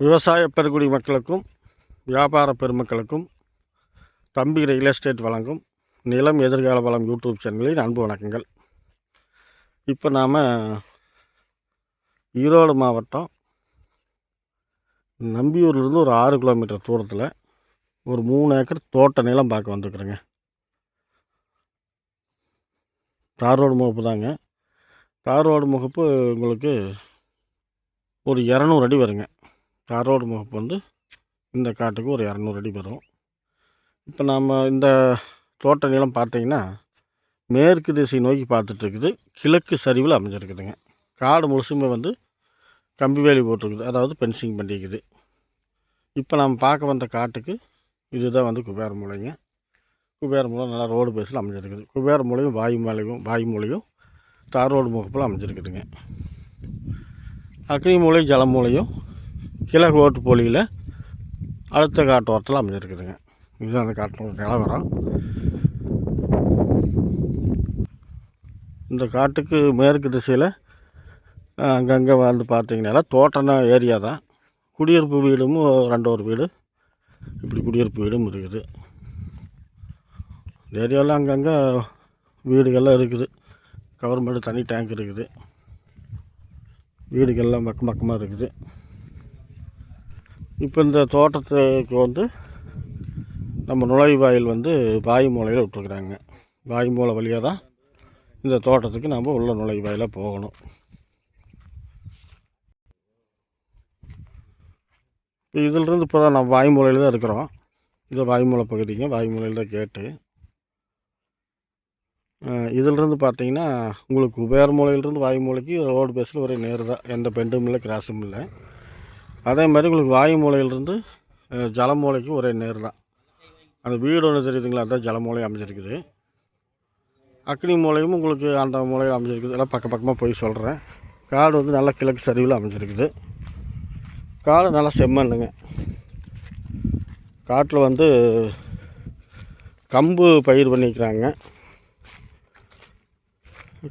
விவசாய பெருங்குடி மக்களுக்கும் வியாபார பெருமக்களுக்கும் தம்பி ரியல் எஸ்டேட் வழங்கும் நிலம் எதிர்கால வளம் யூடியூப் சேனலின் அன்பு வணக்கங்கள். இப்போ நாம் ஈரோடு மாவட்டம் நம்பியூர்லேருந்து ஒரு ஆறு கிலோமீட்டர் தூரத்தில் ஒரு மூணு ஏக்கர் தோட்ட நிலம் பார்க்க வந்துருக்குறேங்க. தார் ரோடு முகப்பு தாங்க. தார் ரோடு முகப்பு உங்களுக்கு ஒரு இரநூறு அடி வருங்க. தார் ரோடு முகப்பு வந்து இந்த காட்டுக்கு ஒரு இரநூறு அடி வரும். இப்போ நாம் இந்த தோட்ட நிலம் பார்த்தீங்கன்னா மேற்கு திசை நோக்கி பார்த்துட்ருக்குது. கிழக்கு சரிவில் அமைஞ்சிருக்குதுங்க. காடு முழுசுமே வந்து கம்பி வேலி போட்டிருக்குது. அதாவது பென்சிங் பண்ணிக்குது. இப்போ நாம் பார்க்க வந்த காட்டுக்கு இதுதான் வந்து குபேர மூலைங்க. குபேர மூலம் நல்லா ரோடு பேஸில் அமைஞ்சிருக்குது. குபேர மூலையும் வாயு மலையும் வாயு மூலையும் தார் ரோடு முகப்பில் அமைஞ்சிருக்குதுங்க. அக்னி மூலை ஜலமூலையும் கிழக்கு ஓட்டு போலியில் அடுத்த காட்டு ஓரத்தில் அமைஞ்சிருக்குதுங்க. இதுதான் அந்த காட்டோட நிலவரம். இந்த காட்டுக்கு மேற்கு திசையில் அங்கங்கே வந்து பார்த்தீங்கன்னா தோட்டம்னா ஏரியா தான். குடியிருப்பு வீடும் ரெண்டு ஒரு வீடு. இப்படி குடியிருப்பு வீடும் இருக்குது. இந்த ஏரியாவில் அங்கங்கே வீடுகள்லாம் இருக்குது. கவர்மெண்ட் தனி டேங்க் இருக்குது. வீடுகள்லாம் மக்க மக்கமாக இருக்குது. இப்போ இந்த தோட்டத்துக்கு வந்து நம்ம நுழைவாயில் வந்து வாயு மூலையில் விட்டுருக்குறாங்க. வாய் மூலை வழியாக தான் இந்த தோட்டத்துக்கு நம்ம உள்ள நுழைவாயிலாக போகணும். இப்போ இதிலிருந்து இப்போ தான் நம்ம வாய்மூலையில் தான் இருக்கிறோம். இது வாய்மூலை பகுதிங்க வாய்மூலையில் தான் கேட்டு. இதிலிருந்து பார்த்தீங்கன்னா உங்களுக்கு உபேர் மூலையிலிருந்து வாய்மூலைக்கு ரோடு பேஸில் ஒரே நேர் தான் எந்த பெண்டும் இல்லை கிராஸும் இல்லை. அதே மாதிரி உங்களுக்கு வாயு மூலையிலிருந்து ஜலமூலைக்கு ஜல ஒரே நேர் தான். அந்த வீடு ஒன்று தெரியுதுங்களா? அதான் ஜலமூலை அமைஞ்சிருக்குது. அக்னி மூலையும் உங்களுக்கு அந்த மூலையில் அமைஞ்சிருக்குது. எல்லாம் பக்கம் பக்கமாக போய் சொல்கிறேன் காடு வந்து நல்லா கிழக்கு சரிவில் அமைஞ்சிருக்குது. காடு நல்லா செம்மண்ணுங்க. காட்டில் வந்து கம்பு பயிர் பண்ணிக்கிறாங்க.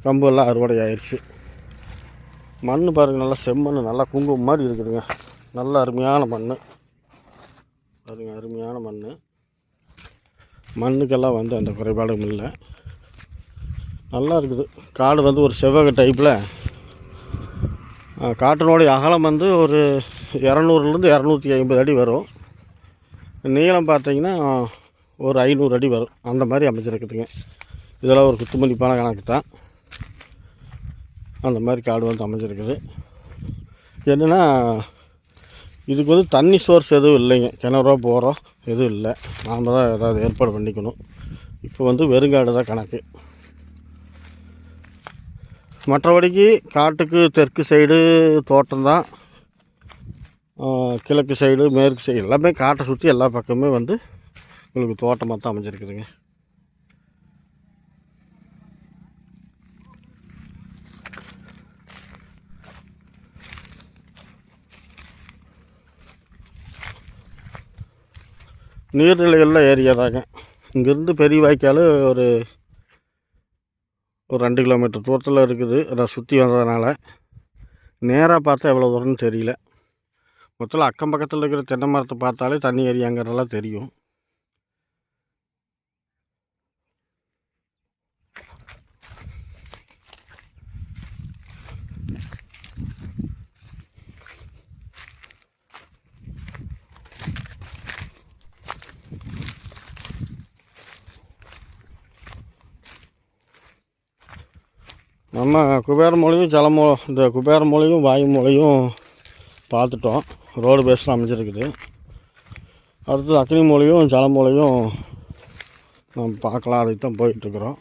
கம்பு எல்லாம் அறுவடை ஆயிடுச்சு மண் பாருங்கள் நல்லா செம்மண் நல்லா குங்குமம் மாதிரி இருக்குதுங்க. நல்ல அருமையான மண் பாருங்க அருமையான மண் மண்ணுக்கெல்லாம் வந்து அந்த குறைபாடும் இல்லை. நல்லா இருக்குது. காடு வந்து ஒரு செவ்வக டைப்பில் காட்டினுடைய அகலம் வந்து ஒரு இரநூறுலேருந்து இரநூத்தி ஐம்பது அடி வரும். நீளம் பார்த்தீங்கன்னா ஒரு ஐநூறு அடி வரும். அந்த மாதிரி அமைச்சிருக்குதுங்க இதெல்லாம் ஒரு குத்துமதிப்பான கணக்கு தான். அந்த மாதிரி காடு வந்து அமைஞ்சிருக்குது. என்னென்னா இதுக்கு வந்து தண்ணி சோர்ஸ் எதுவும் இல்லைங்க. கிணறோ போகிறோம் எதுவும் இல்லை. நாம் தான் ஏதாவது ஏற்பாடு பண்ணிக்கணும். இப்போ வந்து வெறுங்காடு தான் கணக்கு. மற்றபடிக்கு காட்டுக்கு தெற்கு சைடு தோட்டம்தான் கிழக்கு சைடு மேற்கு சைடு எல்லாமே காட்டை சுற்றி எல்லா பக்கமே வந்து உங்களுக்கு தோட்டமாக தான் அமைஞ்சிருக்குதுங்க. நீர்நிலைகளில் ஏரியா தாங்க இங்கேருந்து பெரிய வாய்க்கால் ஒரு ஒரு ரெண்டு கிலோமீட்டர் தூரத்தில் இருக்குது. அதை சுற்றி வந்ததுனால நேராக பார்த்தா எவ்வளோ தூரம்னு தெரியல. மொத்தத்தில் அக்கம் பக்கத்தில் இருக்கிற தென்னை மரத்தை பார்த்தாலே தண்ணி ஏரியாங்கிறதெல்லாம் தெரியும். நம்ம குபேர மொழியும் ஜல மொ இந்த குபேர மொழியும் வாயு மொழியும் பார்த்துட்டோம். ரோடு பேஸில் அமைஞ்சிருக்குது. அடுத்து அக்னி மொழியும் ஜல மொழியும் நம்ம பார்க்கலாம். அதுக்கு தான் போயிட்டுருக்குறோம்.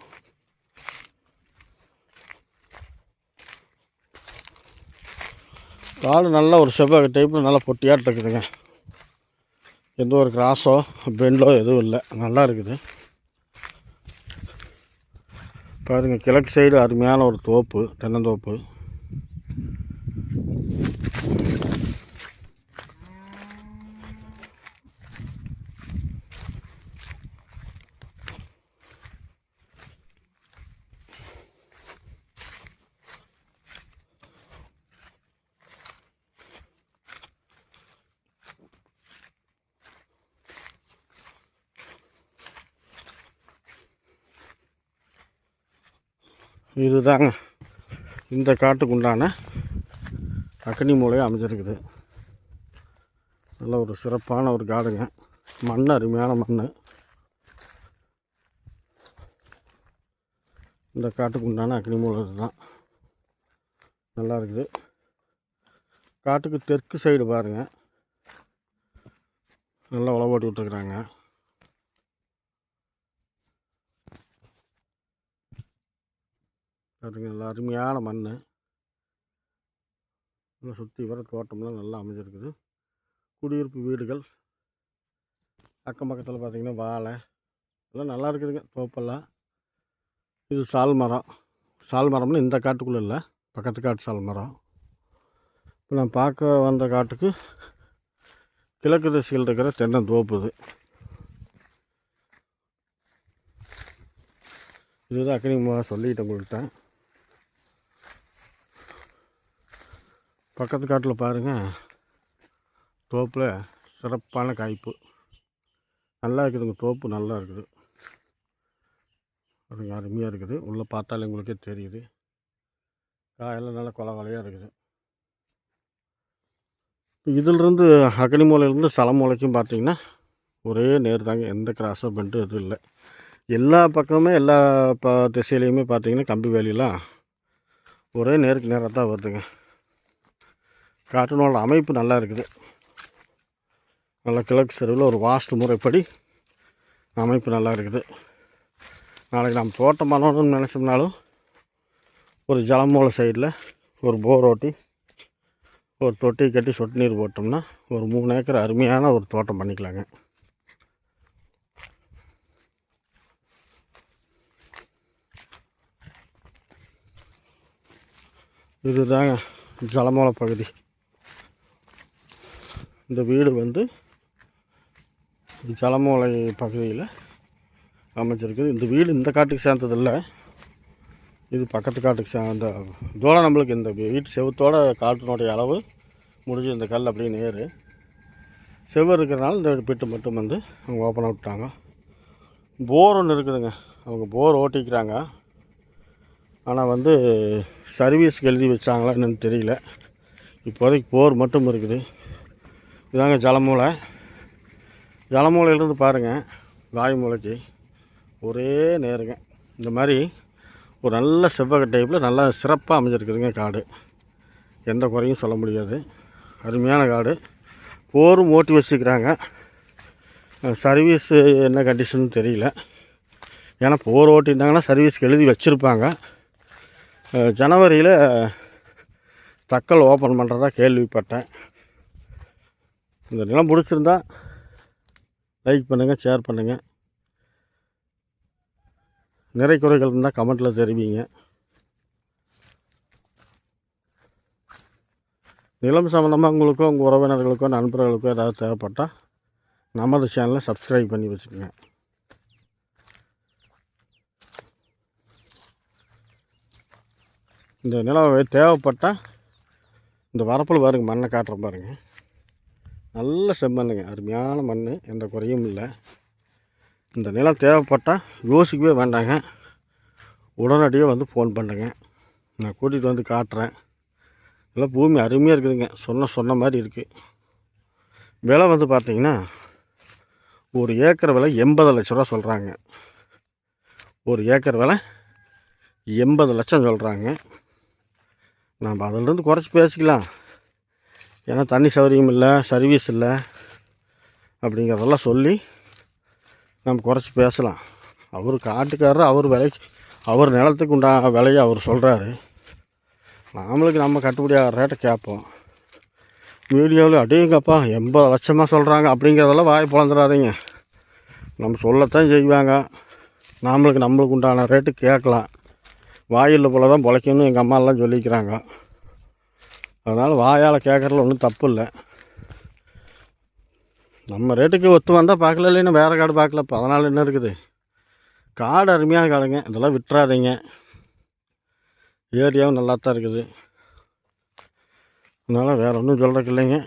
காடு நல்லா ஒரு செவ்வாய் டைப்பில் நல்லா பொட்டியாட்டு இருக்குதுங்க எந்த ஒரு கிராஸோ பெண்டோ எதுவும் இல்லை. நல்லா இருக்குது. பாருங்கள் கிழக்கு சைடு அருமையான ஒரு தோப்பு தென்னந்தோப்பு. இதுதாங்க. இந்த காட்டுக்குண்டான அக்னி மூலை அமைஞ்சிருக்குது. நல்ல ஒரு சிறப்பான ஒரு காடுங்க. மண் அருமையான மண். இந்த காட்டுக்கு உண்டான அக்னி மூலை இதுதான். நல்லா இருக்குது. காட்டுக்கு தெற்கு சைடு பாருங்கள் நல்லா உழவு விட்டுருக்குறாங்க பாருங்க நல்லா அருமையான மண் நல்லா சுற்றி வர தோட்டம்லாம் நல்லா அமைஞ்சிருக்குது. குடியிருப்பு வீடுகள். அக்கம் பக்கத்தில் பார்த்தீங்கன்னா வாழை. எல்லாம் நல்லா இருக்குதுங்க தோப்பெல்லாம். இது சால் மரம். சால் மரம்னு இந்த காட்டுக்குள்ளே இல்லை பக்கத்து காட்டு சால் மரம். இப்போ நான் பார்க்க வந்த காட்டுக்கு கிழக்கு திசையில் இருக்கிற தென்னந்தோப்பு இது. இதுதான் அக்கனி சொல்லிட்டேன் உங்கள்கிட்ட பக்கத்து காட்டில் பாருங்கள் தோப்பில் சிறப்பான காய்ப்பு. நல்லா இருக்குதுங்க தோப்பு நல்லா இருக்குது. அதுங்க அருமையாக இருக்குது. உள்ளே பார்த்தாலே உங்களுக்கே தெரியுது. காயெல்லாம் நல்லா கொலை கொலையாக இருக்குது. இதிலிருந்து அக்னி மூலையிலேருந்து சலமூலைக்கும் பார்த்தீங்கன்னா ஒரே நேர் தாங்க. எந்த கிராஸும் பண்ணிட்டு எதுவும் இல்லை. எல்லா பக்கமுமே எல்லா ப திசையிலையுமே பார்த்தீங்கன்னா கம்பி வேலியெல்லாம் ஒரே நேருக்கு நேராக தான் வருதுங்க. காட்டனோட அமைப்பு நல்லா இருக்குது. நல்லா கிழக்கு செருவில் ஒரு வாஸ்து முறைப்படி அமைப்பு நல்லா இருக்குது. நாளைக்கு நாம் தோட்டம் பண்ணணும்னு நினச்சோம்னாலும் ஒரு ஜலமூலை சைடில் ஒரு போர் ஓட்டி ஒரு தொட்டி கட்டி சொட்டு நீர் போட்டோம்னா ஒரு மூணு ஏக்கர் அருமையான ஒரு தோட்டம் பண்ணிக்கலாங்க. இதுதாங்க ஜலமூலை பகுதி. இந்த வீடு வந்து ஜலமோலை பகுதியில் அமைச்சிருக்குது இந்த வீடு இந்த காட்டுக்கு சேர்ந்ததில்ல. இது பக்கத்து காட்டுக்கு சேர்ந்த தூரம் நம்மளுக்கு இந்த வீட்டு செவத்தோட காட்டினுடைய அளவு முடிஞ்சு இந்த கல் அப்படியே நேரு. செவ்வறு இருக்கிறனால இந்த பிட்டு மட்டும் வந்து அவங்க ஓப்பனாக விட்டாங்க போர் ஒன்று இருக்குதுங்க. அவங்க போர் ஓட்டிக்கிறாங்க. ஆனால் வந்து சர்வீஸ்க்கு எழுதி வச்சாங்களா என்னென்னு தெரியல. இப்போதைக்கு போர் மட்டும் இருக்குது. இதாங்க ஜலமூலை ஜலமூலையிலேருந்து பாருங்கள் வாய் மூளைக்கு ஒரே நேருங்க. இந்த மாதிரி ஒரு நல்ல செவ்வக டைப்பில் நல்லா சிறப்பாக அமைஞ்சிருக்குதுங்க காடு. எந்த குறையும் சொல்ல முடியாது. அருமையான காடு. போரும் ஓட்டி வச்சுக்கிறாங்க சர்வீஸ் என்ன கண்டிஷன் தெரியல. ஏன்னா போர் ஓட்டியிருந்தாங்கன்னா சர்வீஸ்க்கு எழுதி வச்சுருப்பாங்க. ஜனவரியில் தக்கல் ஓப்பன் பண்ணுறதா கேள்விப்பட்டேன். இந்த நிலம் பிடிச்சிருந்தா லைக் பண்ணுங்கள் ஷேர் பண்ணுங்கள் நிறை குறைகள் இருந்தால் கமெண்ட்டில் தெரிவிங்க. நிலம் சம்மந்தமாக உங்களுக்கோ உங்கள் உறவினர்களுக்கோ நண்பர்களுக்கோ ஏதாவது தேவைப்பட்டால் நமது சேனலை சப்ஸ்கிரைப் பண்ணி வச்சுக்கோங்க. இந்த நிலம் தேவைப்பட்டால் இந்த வரப்பில் பாருங்கள் மண்ணை காட்டுற பாருங்கள் நல்ல செம்மண்ணுங்க அருமையான மண் எந்த குறையும் இல்லை. இந்த நிலம் தேவைப்பட்டால் யோசிக்கவே வேண்டாங்க. உடனடியாக வந்து ஃபோன் பண்ணுங்க. நான் கூட்டிகிட்டு வந்து காட்டுறேன். எல்லாம் பூமி அருமையாக இருக்குதுங்க. சொன்ன சொன்ன மாதிரி இருக்குது விலை வந்து பார்த்திங்கன்னா ஒரு ஏக்கர் விலை எண்பது லட்ச ரூபா சொல்கிறாங்க ஒரு ஏக்கர் விலை எண்பது லட்சம் சொல்கிறாங்க நம்ம அதிலிருந்து குறைச்சி பேசிக்கலாம். ஏன்னா தண்ணி சௌகரியம் இல்லை சர்வீஸ் இல்லை அப்படிங்கிறதெல்லாம் சொல்லி நம்ம குறைச்சி பேசலாம். அவர் காட்டுக்காரர் அவர் விலைக்கு அவர் நிலத்துக்கு உண்டான விலையை அவர் சொல்கிறாரு நாமளுக்கு நம்ம கட்டுப்படியாகிற ரேட்டை கேட்போம். மீடியாவில் அடிங்கப்பா எண்பது லட்சமாக சொல்கிறாங்க அப்படிங்கிறதெல்லாம் வாய் பிளந்துடாதீங்க. நம்ம சொல்லத்தான் செய்வாங்க. நாமளுக்கு நம்மளுக்கு உண்டான ரேட்டு கேட்கலாம். வாயில் போல தான் பிழைக்கணும்னு எங்கள் அம்மாலாம் சொல்லிக்கிறாங்க. அதனால் வாயால் கேட்குறதுல ஒன்றும் தப்பு இல்லை நம்ம ரேட்டுக்கு ஒத்து வந்தால் பார்க்கல இல்லைன்னா வேறு காடு பார்க்கல இப்போ அதனால் என்ன இருக்குது? காடு அருமையான காடுங்க. இதெல்லாம் விட்டுறாதீங்க. ஏரியாவும் நல்லா தான் இருக்குது. அதனால் வேறு ஒன்றும் சொல்கிறதுக்கு இல்லைங்க.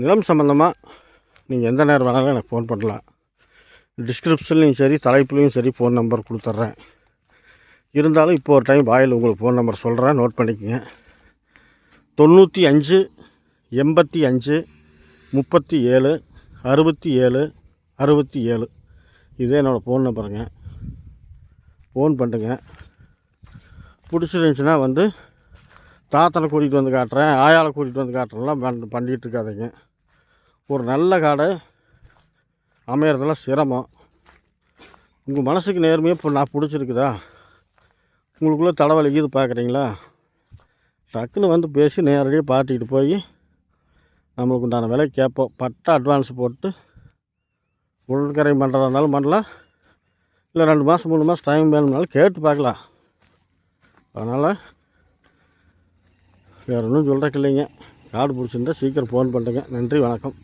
நிலம் சம்மந்தமாக நீங்கள் எந்த நேரம் வேணாலும் எனக்கு ஃபோன் பண்ணலாம். டிஸ்கிரிப்ஷன்லேயும் சரி தலைப்புலேயும் சரி ஃபோன் நம்பர் கொடுத்துட்றேன் இருந்தாலும் இப்போ ஒரு டைம் வாயில் உங்களுக்கு ஃபோன் நம்பர் சொல்கிறேன் நோட் பண்ணிக்கோங்க. தொண்ணூற்றி அஞ்சு எண்பத்தி அஞ்சு முப்பத்தி ஏழு அறுபத்தி ஏழு அறுபத்தி ஏழு. இதே என்னோடய ஃபோன் நம்பருங்க ஃபோன் பண்ணுங்க பிடிச்சிருந்துச்சின்னா வந்து தாத்தனை கூட்டிகிட்டு வந்து காட்டுறேன். ஆயாளை கூட்டிகிட்டு வந்து காட்டுறேன்லாம் பண் பண்ணிகிட்டு இருக்காதீங்க ஒரு நல்ல காடை. அமையறதெல்லாம் சிரமம். உங்கள் மனசுக்கு நேர்மையாக இப்போ நான் பிடிச்சிருக்குதா? உங்களுக்குள்ளே தலைவலிக்குது பார்க்குறீங்களா டக்குன்னு வந்து பேசி நேரடியாக பார்ட்டிக்கிட்டு போய் நம்மளுக்கு உண்டான விலை கேட்போம். பட்டா அட்வான்ஸ் போட்டு உள்கரை பண்ணுறதா இருந்தாலும் பண்ணலாம். இல்லை ரெண்டு மாதம் மூணு மாதம் டைம் வேணும்னாலும் கேட்டு பார்க்கலாம். அதனால் வேறு ஒன்றும் சொல்கிறக்கு இல்லைங்க. காடு பிடிச்சிருந்தா சீக்கிரம் ஃபோன் பண்ணுறேங்க நன்றி வணக்கம்.